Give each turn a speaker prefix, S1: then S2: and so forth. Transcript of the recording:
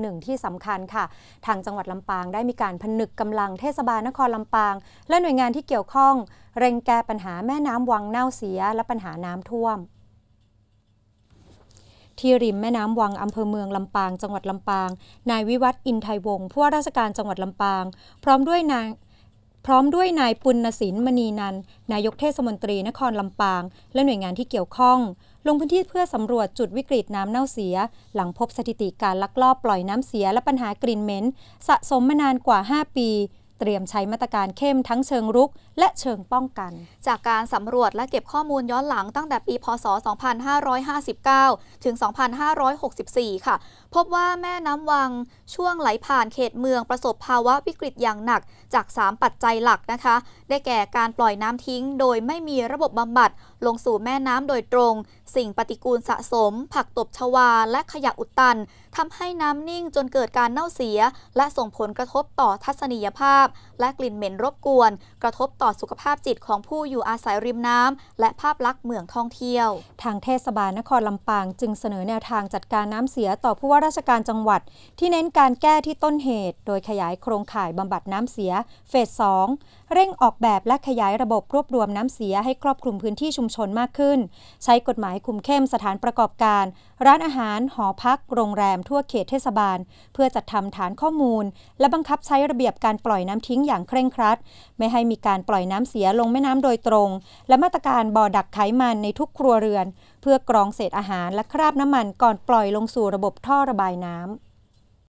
S1: หนึ่งที่สำคัญค่ะ ทางจังหวัดลำปางได้มีการผนึกกำลังเทศบาลนครลำปาง และหน่วยงานที่เกี่ยวข้อง เร่งแก้ปัญหาแม่น้ำวังเน่าเสีย และปัญหาน้ำท่วมที่ริมแม่น้ำวังอำเภอเมืองลำปาง จังหวัดลำปาง นายวิวัฒน์อินไทยวงศ์ผู้ว่าราชการจังหวัดลำปาง พร้อมด้วยนาง พร้อมด้วยนายปุณณศิลมณีนัน นายกเทศมนตรีนครลำปาง และหน่วยงานที่เกี่ยวข้อง ลงพื้นที่เพื่อสำรวจจุดวิกฤตน้ำเน่าเสีย หลังพบสถิติการลักลอบปล่อยน้ำเสียและปัญหากลิ่นเหม็น สะสมมานานกว่า 5 ปี เตรียมใช้มาตรการเข้มทั้งเชิงรุก และเชิงป้องกัน
S2: จากการสำรวจและเก็บข้อมูลย้อนหลังตั้งแต่ปี พศ 2559 ถึง 2564 ค่ะ พบว่าแม่น้ำวังช่วงไหลผ่านเขตเมืองประสบภาวะวิกฤตอย่างหนักจาก 3 ปัจจัยหลักนะคะ ได้แก่การปล่อยน้ำทิ้ง โดยไม่มีระบบบำบัด ลงสู่แม่น้ำโดยตรง สิ่งปฏิกูลสะสม ผักตบชวาและขยะอุดตันทำให้น้ำนิ่งจนเกิดการเน่าเสีย และส่งผลกระทบต่อทัศนียภาพ และกลิ่นเหม็นรบกวน กระทบต่อสุขภาพจิตของผู้อยู่อาศัยริมน้ำและภาพลักษณ์เมืองท่องเที่ยว
S1: ทางเทศบาลนครลำปาง จึงเสนอแนวทางจัดการน้ำเสียต่อผู้ว่าราชการจังหวัด ที่เน้นการแก้ที่ต้นเหตุ โดยขยายโครงข่ายบำบัดน้ำเสีย เฟส 2 เร่งออกแบบและขยายระบบรวบรวมน้ำเสียให้ครอบคลุมพื้นที่ชุมชนมากขึ้น ใช้กฎหมายคุมเข้มสถานประกอบการ ร้านอาหาร หอพัก โรงแรม ทั่วเขตเทศบาล เพื่อจัดทำฐานข้อมูล และบังคับใช้ระเบียบการปล่อยน้ำทิ้งอย่างเคร่งครัด ไม่ให้มีการปล่อยน้ำเสียลงแม่น้ำโดยตรง และมาตรการบ่อดักไขมันในทุกครัวเรือนเพื่อกรองเศษอาหารและคราบน้ำมันก่อนปล่อยลงสู่ระบบท่อระบายน้ำ